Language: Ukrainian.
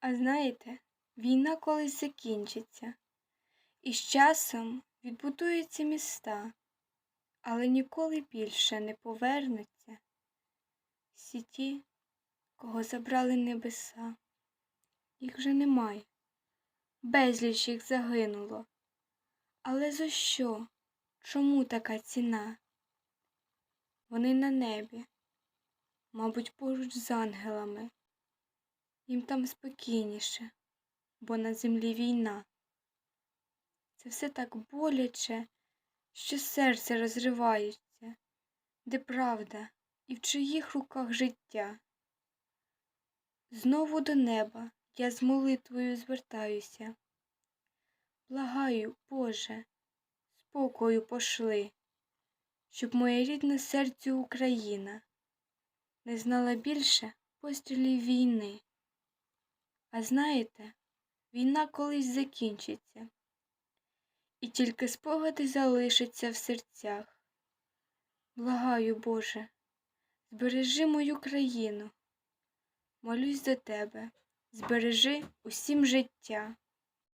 А знаєте, війна колись закінчиться, і з часом відбудуються міста, але ніколи більше не повернуться всі ті, кого забрали небеса. Їх вже немає, безліч їх загинуло. Але за що? Чому така ціна? Вони на небі, мабуть, поруч з ангелами. Їм там спокійніше, бо на землі війна. Це все так боляче, що серце розривається, де правда і в чиїх руках життя. Знову до неба я з молитвою звертаюся. Благаю, Боже, спокою пошли, щоб моє рідне серце Україна не знала більше пострілів війни. А знаєте, війна колись закінчиться, і тільки спогади залишаться в серцях. Благаю, Боже, збережи мою країну, молюсь за тебе, збережи усім життя.